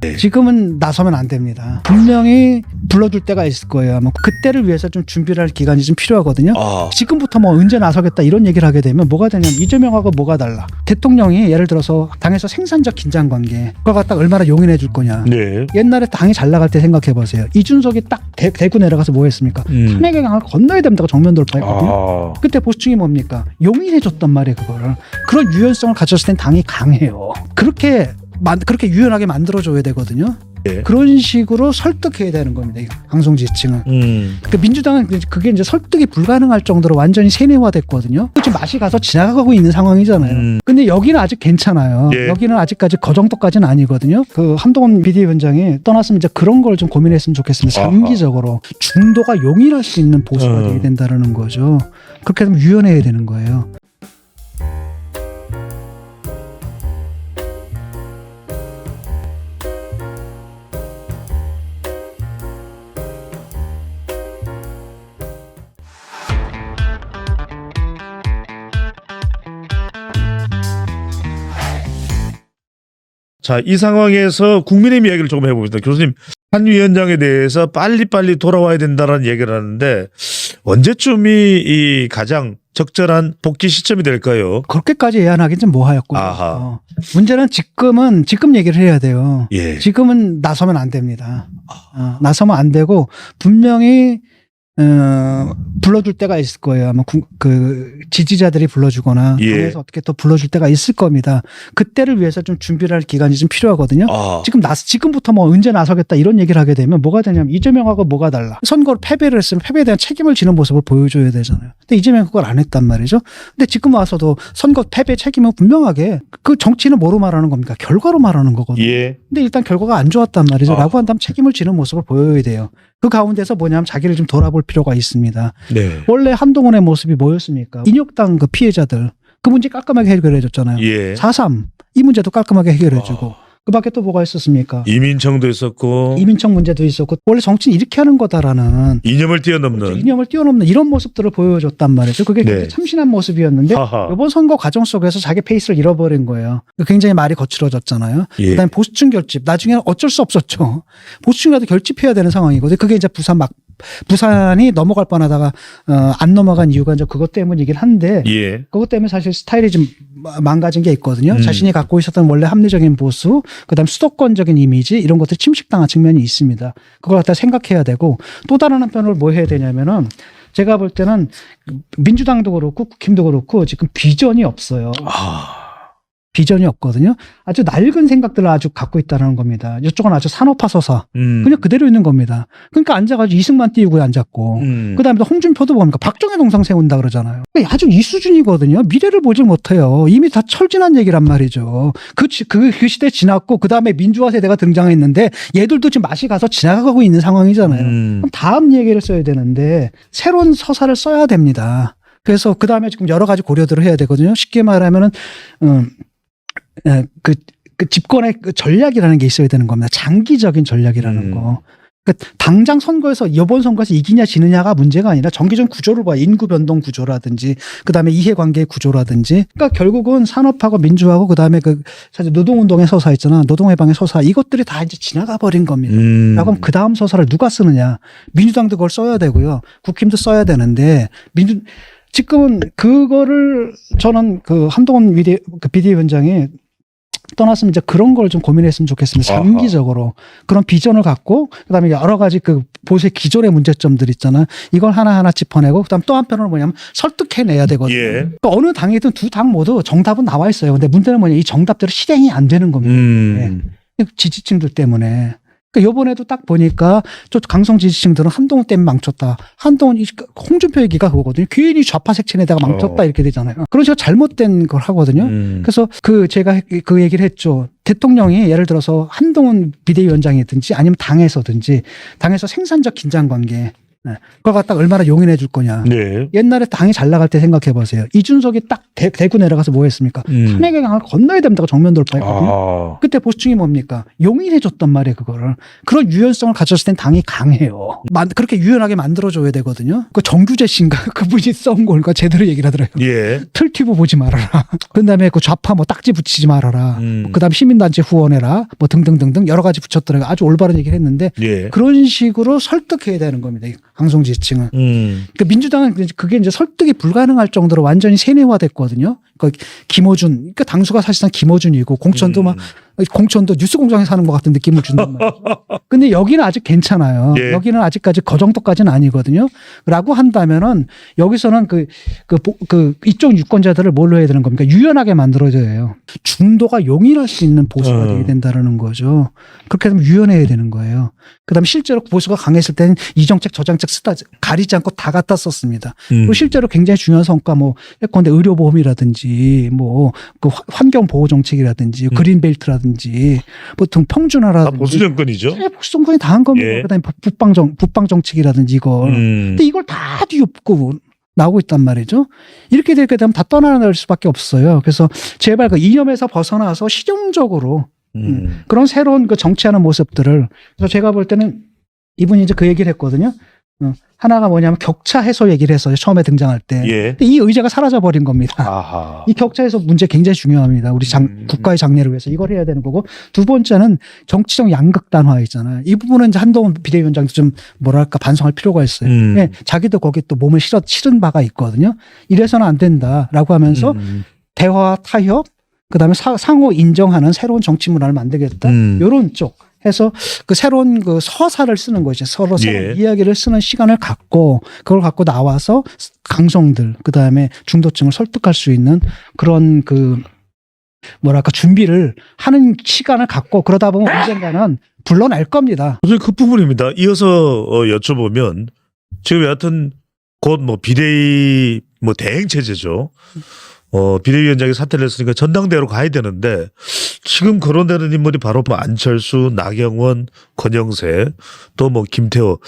네. 지금은 나서면 안 됩니다. 분명히 불러줄 때가 있을 거예요. 아마 그때를 위해서 좀 준비를 할 기간이 좀 필요하거든요. 아, 지금부터 뭐 언제 나서겠다 이런 얘기를 하게 되면 뭐가 되냐면 이재명하고 뭐가 달라. 대통령이 예를 들어서 당에서 생산적 긴장 관계 그걸 갖다 얼마나 용인해 줄 거냐. 네. 옛날에 당이 잘 나갈 때 생각해 보세요. 이준석이 딱 대, 대구 내려가서 뭐 했습니까? 음. 탄핵의 강을 건너야 된다고 정면 돌파했거든요. 아, 그때 보수층이 뭡니까? 용인해 줬단 말이에요, 그거를. 그런 유연성을 가졌을 땐 당이 강해요. 그렇게 만, 그렇게 유연하게 만들어 줘야 되거든요. 예. 그런 식으로 설득해야 되는 겁니다. 이 방송 지층은. 음. 그 민주당은 그게 이제 설득이 불가능할 정도로 완전히 세뇌화됐거든요. 지금 맛이 가서 지나가고 있는 상황이잖아요. 음. 근데 여기는 아직 괜찮아요. 예. 여기는 아직까지 그 정도까지는 아니거든요. 그 한동훈 비대위원장이 떠났으면 이제 그런 걸 좀 고민했으면 좋겠습니다. 장기적으로 중도가 용인할 수 있는 보수가 어. 되야 된다는 거죠. 그렇게 되면 유연해야 되는 거예요. 자, 이 상황에서 국민의힘 이야기를 조금 해보겠습니다. 교수님, 한 위원장에 대해서 빨리빨리 돌아와야 된다는 얘기를 하는데 언제쯤이 이 가장 적절한 복귀 시점이 될까요? 그렇게까지 예언하기는 좀 뭐하였고. 아하. 어. 문제는 지금은 지금 얘기를 해야 돼요. 예. 지금은 나서면 안 됩니다. 어, 나서면 안 되고 분명히 어, 불러줄 때가 있을 거예요. 아마 구- 그 지지자들이 불러주거나 예. 당에서 어떻게 또 불러줄 때가 있을 겁니다. 그때를 위해서 좀 준비를 할 기간이 좀 필요하거든요. 아, 지금 나 지금부터 뭐 언제 나서겠다 이런 얘기를 하게 되면 뭐가 되냐면 이재명하고 뭐가 달라. 선거를 패배를 했으면 패배에 대한 책임을 지는 모습을 보여줘야 되잖아요. 근데 이재명 그걸 안 했단 말이죠. 근데 지금 와서도 선거 패배 책임은 분명하게 그 정치는 뭐로 말하는 겁니까? 결과로 말하는 거거든요. 예. 근데 일단 결과가 안 좋았단 말이죠. 아. 라고 한다면 책임을 지는 모습을 보여야 돼요. 그 가운데서 뭐냐면 자기를 좀 돌아볼 필요가 있습니다. 네. 원래 한동훈의 모습이 뭐였습니까? 인혁당 그 피해자들 그 문제 깔끔하게 해결해 줬잖아요. 예. 4.3 이 문제도 깔끔하게 해결해 주고 그 밖에 또 뭐가 있었습니까? 이민청도 있었고 이민청 문제도 있었고 원래 정치는 이렇게 하는 거다라는 이념을 뛰어넘는 이념을 뛰어넘는 이런 모습들을 보여줬단 말이죠. 그게 네. 참신한 모습이었는데 하하. 이번 선거 과정 속에서 자기 페이스를 잃어버린 거예요. 굉장히 말이 거칠어졌잖아요. 예. 그다음에 보수층 결집. 나중에는 어쩔 수 없었죠. 보수층이라도 결집해야 되는 상황이거든요. 그게 이제 부산 막 부산이 넘어갈 뻔하다가 어, 안 넘어간 이유가 이제 그것 때문이긴 한데 예. 그것 때문에 사실 스타일이 좀 마- 망가진 게 있거든요. 음. 자신이 갖고 있었던 원래 합리적인 보수, 그다음 수도권적인 이미지 이런 것들이 침식당한 측면이 있습니다. 그걸 갖다 생각해야 되고 또 다른 한편으로 뭐 해야 되냐면은 제가 볼 때는 민주당도 그렇고 국힘도 그렇고 지금 비전이 없어요. 아. 비전이 없거든요. 아주 낡은 생각들을 아주 갖고 있다는 겁니다. 이쪽은 아주 산업화 서사. 음. 그냥 그대로 있는 겁니다. 그러니까 앉아가지고 이승만 띄우고 앉았고. 음. 그 다음에 또 홍준표도 뭡니까? 박정희 동상 세운다 그러잖아요. 그러니까 아주 이 수준이거든요. 미래를 보질 못해요. 이미 다 철진한 얘기란 말이죠. 그, 지- 그, 그 시대 지났고, 그 다음에 민주화 세대가 등장했는데, 얘들도 지금 맛이 가서 지나가고 있는 상황이잖아요. 음. 그럼 다음 얘기를 써야 되는데, 새로운 서사를 써야 됩니다. 그래서 그 다음에 지금 여러 가지 고려들을 해야 되거든요. 쉽게 말하면은, 음, 에, 그, 그 집권의 그 전략이라는 게 있어야 되는 겁니다. 장기적인 전략이라는 음. 거. 그 당장 선거에서 이번 선거에서 이기냐 지느냐가 문제가 아니라 정기적 구조를 봐 인구 변동 구조라든지 그다음에 이해관계 구조라든지 그러니까 결국은 산업하고 민주하고 그다음에 그 사실 노동운동의 서사 있잖아 노동해방의 서사 이것들이 다 이제 지나가 버린 겁니다. 음. 라 그럼 그 다음 서사를 누가 쓰느냐? 민주당도 그걸 써야 되고요. 국힘도 써야 되는데 민주 지금은 그거를 저는 그 한동훈 그 비대위원장이 떠났으면 이제 그런 걸 좀 고민했으면 좋겠습니다. 아하. 장기적으로 그런 비전을 갖고 그다음에 여러 가지 그 보수의 기존의 문제점들 있잖아요. 이걸 하나 하나 짚어내고 그다음 또 한편으로 뭐냐면 설득해내야 되거든요. 예. 그러니까 어느 당이든 두 당 모두 정답은 나와 있어요. 근데 문제는 뭐냐 이 정답대로 실행이 안 되는 겁니다. 음. 지지층들 때문에. 그러니까 요번에도 딱 보니까 저 강성 지지층들은 한동훈 때문에 망쳤다. 한동훈, 이 홍준표 얘기가 그거거든요. 괜히 좌파 색친에다가 망쳤다 어. 이렇게 되잖아요. 그런 식으로 잘못된 걸 하거든요. 음. 그래서 그 제가 그 얘기를 했죠. 대통령이 예를 들어서 한동훈 비대위원장이든지 아니면 당에서든지 당에서 생산적 긴장 관계 네. 그걸 갖다 가 얼마나 용인해 줄 거냐. 네. 옛날에 당이 잘 나갈 때 생각해 보세요. 이준석이 딱 대, 구 내려가서 뭐 했습니까? 음. 탄핵의 강을 건너야 된다고 정면 돌파했거든요. 아. 그때 보수층이 뭡니까? 용인해 줬단 말이에요, 그거를. 그런 유연성을 가졌을 땐 당이 강해요. 만- 그렇게 유연하게 만들어줘야 되거든요. 그 정규재 씨인가? 그분이 써온 걸까? 제대로 얘기를 하더라고요. 예. 틀티브 보지 말아라. 그 다음에 그 좌파 뭐 딱지 붙이지 말아라. 음. 그 다음 시민단체 후원해라. 뭐 등등등등 여러 가지 붙였더라고요. 아주 올바른 얘기를 했는데 예. 그런 식으로 설득해야 되는 겁니다. 이 강성지층은. 음. 그 민주당은 그게 이제 설득이 불가능할 정도로 완전히 세뇌화됐거든요. 그 김어준, 그러니까 당수가 사실상 김어준이고 공천도 막 공천도 뉴스 공장에 사는 것 같은 느낌을 준단 말이죠. 근데 여기는 아직 괜찮아요. 예. 여기는 아직까지 그 정도까지는 아니거든요. 라고 한다면은 여기서는 그, 그, 보- 그 이쪽 유권자들을 뭘로 해야 되는 겁니까? 유연하게 만들어줘야 해요. 중도가 용인할 수 있는 보수가 어. 돼야 된다는 거죠. 그렇게 되면 유연해야 되는 거예요. 그 다음에 실제로 보수가 강했을 때는 이 정책 저 정책 쓰다 가리지 않고 다 갖다 썼습니다. 음. 그리고 실제로 굉장히 중요한 성과 뭐 예컨대 의료보험이라든지 뭐 그 환경 보호 정책이라든지 음. 그린벨트라든지 보통 다 평준화라든지 보수 정권이죠. 네, 보수 정권이 다 한 겁니다. 예. 그다음에 북- 북방 정 북방 정책이라든지 이걸. 음. 근데 이걸 다 뒤엎고 나오고 있단 말이죠. 이렇게 되게 되면 다 떠나갈 수밖에 없어요. 그래서 제발 그 이념에서 벗어나서 실용적으로 음. 그런 새로운 그 정치하는 모습들을 그래서 제가 볼 때는 이분이 이제 그 얘기를 했거든요. 어, 하나가 뭐냐면 격차 해소 얘기를 했어요. 처음에 등장할 때. 예. 근데 이 의제가 사라져 버린 겁니다. 아하. 이 격차 해소 문제 굉장히 중요합니다. 우리 장, 음. 국가의 장래를 위해서 이걸 해야 되는 거고 두 번째는 정치적 양극 단화 있잖아요. 이 부분은 이제 한동훈 비대위원장도 좀 뭐랄까 반성할 필요가 있어요. 음. 예, 자기도 거기 또 몸을 실어 실은 바가 있거든요. 이래서는 안 된다라고 하면서 음. 대화 타협 그다음에 사- 상호 인정하는 새로운 정치 문화를 만들겠다. 음. 요런 쪽 해서 그 새로운 그 서사를 쓰는 거죠. 서로 예. 이야기를 쓰는 시간을 갖고 그걸 갖고 나와서 강성들 그다음에 중도층을 설득할 수 있는 그런 그 뭐랄까 준비를 하는 시간을 갖고 그러다 보면 언젠가는 불러낼 겁니다. 그 부분입니다. 이어서 어, 여쭤보면 지금 여하튼 곧 뭐 비대위 뭐 대행 체제죠. 어 비대위원장이 사퇴를 했으니까 전당대회로 가야 되는데 지금 거론되는 인물이 바로 뭐 안철수, 나경원, 권영세 또 뭐 김태호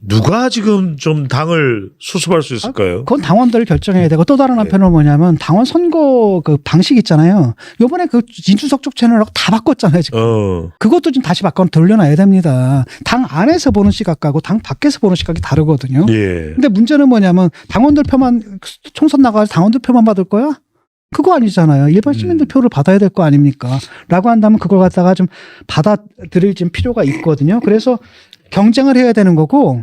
누가 지금 좀 당을 수습할 수 있을까요? 그건 당원들 결정해야 되고 또 다른 네. 한편은 뭐냐면 당원 선거 그 방식 있잖아요. 요번에 그 이준석 쪽 채널하고 다 바꿨잖아요. 지금. 어 그것도 좀 다시 바꿔 돌려놔야 됩니다. 당 안에서 보는 시각하고 당 밖에서 보는 시각이 다르거든요. 예. 근데 문제는 뭐냐면 당원들 표만 총선 나가서 당원들 표만 받을 거야? 그거 아니잖아요. 일반 시민들 음. 표를 받아야 될 거 아닙니까? 라고 한다면 그걸 갖다가 좀 받아들일 좀 필요가 있거든요. 그래서 경쟁을 해야 되는 거고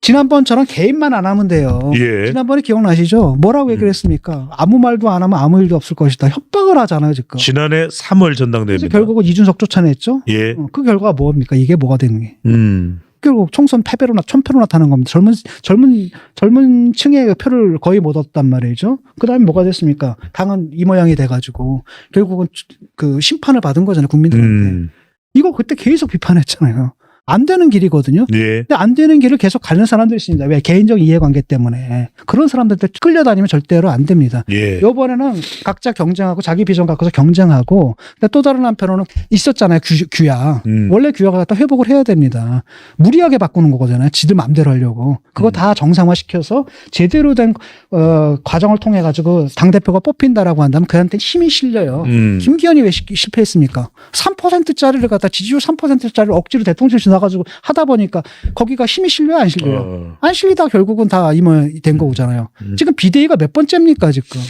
지난번처럼 개입만 안 하면 돼요. 예. 지난번에 기억나시죠? 뭐라고 얘기를 음. 했습니까? 아무 말도 안 하면 아무 일도 없을 것이다. 협박을 하잖아요, 지금. 지난해 3월 그래서 전당대회입니다. 결국은 이준석 쫓아냈죠? 예. 어, 그 결과가 뭡니까? 이게 뭐가 되는 게? 음. 결국 총선 패배로 나 천패로 나타난 겁니다. 젊은 젊은 젊은 층의 표를 거의 못 얻었단 말이죠. 그다음에 뭐가 됐습니까? 당은 이 모양이 돼가지고 결국은 그 심판을 받은 거잖아요 국민들한테. 음. 이거 그때 계속 비판했잖아요. 안 되는 길이거든요. 예. 근데 안 되는 길을 계속 가는 사람들이 있습니다. 왜 개인적 이해관계 때문에 그런 사람들한테 끌려다니면 절대로 안 됩니다. 예. 요번에는 각자 경쟁하고 자기 비전 갖고서 경쟁하고 근데 또 다른 한편으로는 있었잖아요 규, 규약 음. 원래 규약을 갖다 회복을 해야 됩니다 무리하게 바꾸는 거잖아요 지들 마음대로 하려고 그거 음. 다 정상화 시켜서 제대로 된 어, 과정을 통해 가지고 당 대표가 뽑힌다라고 한다면 그한테 힘이 실려요 음. 김기현이 왜 시- 실패했습니까 3%짜리를 갖다 지지율 3%짜리를 억지로 대통령 지 나가지고 하다 보니까 거기가 힘이 실려요 안 실려요 어. 안 실리다 결국은 다 이모 된 거잖아요. 음. 지금 비대위가 몇 번째입니까 지금?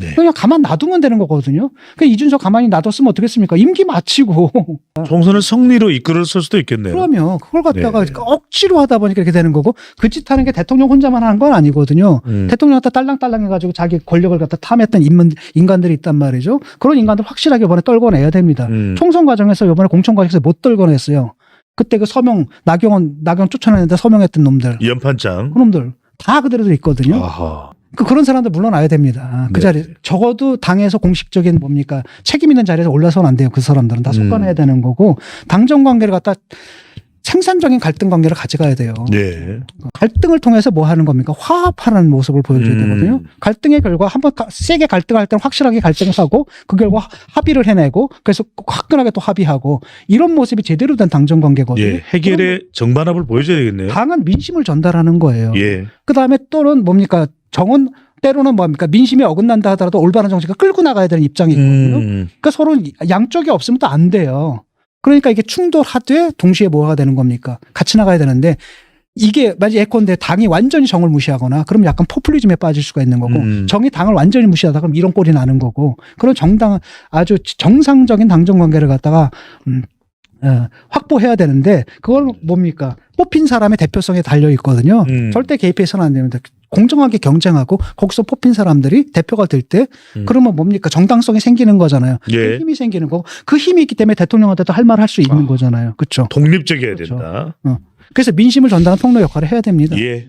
네. 그냥 가만 놔두면 되는 거거든요. 그 이준석 가만히 놔뒀으면 어떻겠습니까? 임기 마치고 총선을 승리로 이끌었을 수도 있겠네요. 그러면 그걸 갖다가 네. 억지로 하다 보니까 이렇게 되는 거고 그 짓 하는 게 대통령 혼자만 하는 건 아니거든요. 음. 대통령 갖다 딸랑딸랑 해가지고 자기 권력을 갖다 탐했던 인문, 인간들이 있단 말이죠. 그런 인간들 확실하게 이번에 떨궈내야 됩니다. 음. 총선 과정에서 이번에 공천 과정에서 못 떨궈냈어요. 그때 그 서명 나경원 나경 쫓아내는데 서명했던 놈들 연판장. 그놈들 다 그대로 있거든요. 아하. 그 그런 사람들 물러나야 됩니다. 그 네. 자리 적어도 당에서 공식적인 뭡니까 책임 있는 자리에서 올라서는 안 돼요. 그 사람들은 다 속아내야 음. 되는 거고 당정 관계를 갖다 생산적인 갈등 관계를 가져가야 돼요. 네. 갈등을 통해서 뭐 하는 겁니까? 화합하는 모습을 보여줘야 음. 되거든요. 갈등의 결과 한번 가- 세게 갈등할 때는 확실하게 갈등을 하고 그 결과 하- 합의를 해내고 그래서 화끈하게 또 합의하고 이런 모습이 제대로 된 당정 관계거든요. 예. 해결의 정반합을 보여줘야 되겠네요. 강한 민심을 전달하는 거예요. 예. 그 다음에 또는 뭡니까? 정은 때로는 뭡니까? 민심이 어긋난다 하더라도 올바른 정치가 끌고 나가야 되는 입장이거든요. 음. 그러니까 서로 양쪽이 없으면 또 안 돼요. 그러니까 이게 충돌하되 동시에 뭐가 되는 겁니까? 같이 나가야 되는데 이게 만약 예컨대 당이 완전히 정을 무시하거나 그럼 약간 포퓰리즘에 빠질 수가 있는 거고 음. 정이 당을 완전히 무시하다 그럼 이런 꼴이 나는 거고 그런 정당은 아주 정상적인 당정 관계를 갖다가 음, 어, 확보해야 되는데 그걸 뭡니까? 뽑힌 사람의 대표성에 달려 있거든요. 음. 절대 개입해서는 안 됩니다. 공정하게 경쟁하고 거기서 뽑힌 사람들이 대표가 될때 음. 그러면 뭡니까 정당성이 생기는 거잖아요. 그 예. 힘이 생기는 거고 그 힘이 있기 때문에 대통령한테도 할 말 할 수 있는 아. 거잖아요. 그렇죠. 독립적이어야 그렇죠. 된다. 그래서 민심을 전달하는 통로 역할을 해야 됩니다. 예.